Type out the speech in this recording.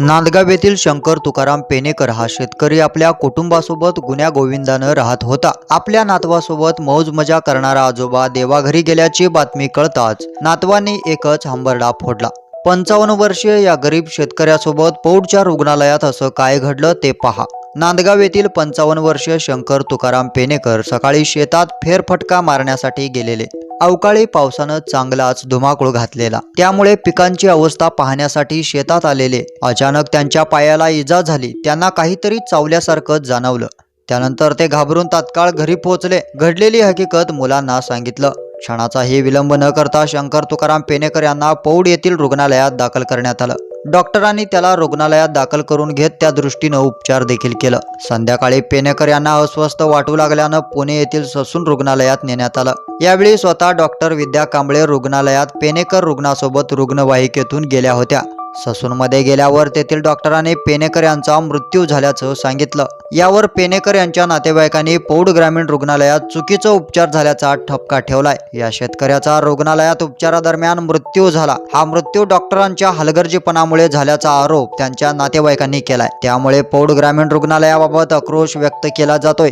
नांदगाव येथील शंकर तुकाराम पेनेकर हा शेतकरी आपल्या कुटुंबासोबत गुन्ह्या गोविंदानं राहत होता. आपल्या नातवासोबत मौज मजा करणारा आजोबा देवाघरी गेल्याची बातमी कळताच नातवांनी एकच हंबरडा फोडला. पंचावन्न वर्षीय या गरीब शेतकऱ्यासोबत पौडच्या रुग्णालयात असं काय घडलं ते पहा. नांदगाव येथील पंचावन्न वर्षीय शंकर तुकाराम पेनेकर सकाळी शेतात फेरफटका मारण्यासाठी गेलेले. अवकाळी पावसानं चांगलाच धुमाकूळ घातलेला. त्यामुळे पिकांची अवस्था पाहण्यासाठी शेतात आलेले. अचानक त्यांच्या पायाला इजा झाली. त्यांना काहीतरी चावल्यासारखं जाणवलं. त्यानंतर ते घाबरून तात्काळ घरी पोहोचले. घडलेली हकीकत मुलांना सांगितलं. क्षणाचाही विलंब न करता शंकर तुकाराम पेनेकर यांना पौड येथील रुग्णालयात दाखल करण्यात आलं. डॉक्टरांनी त्याला रुग्णालयात दाखल करून घेत त्या दृष्टीनं उपचार देखील केलं. संध्याकाळी पेनेकर यांना अस्वस्थ वाटू लागल्यानं पुणे येथील ससून रुग्णालयात नेण्यात आलं. यावेळी स्वतः डॉक्टर विद्या कांबळे रुग्णालयात पेनेकर रुग्णासोबत रुग्णवाहिकेतून गेल्या होत्या. ससूनमध्ये गेल्यावर तेथील डॉक्टरांनी पेनेकर यांचा मृत्यू झाल्याचं सांगितलं. यावर पेनेकर यांच्या नातेवाईकांनी पौड ग्रामीण रुग्णालयात चुकीचा उपचार झाल्याचा ठपका ठेवलाय. या शेतकऱ्याचा रुग्णालयात उपचारादरम्यान मृत्यू झाला. हा मृत्यू डॉक्टरांच्या हलगर्जीपणामुळे झाल्याचा आरोप त्यांच्या नातेवाईकांनी केलाय. त्यामुळे पौड ग्रामीण रुग्णालयाबाबत आक्रोश व्यक्त केला जातोय.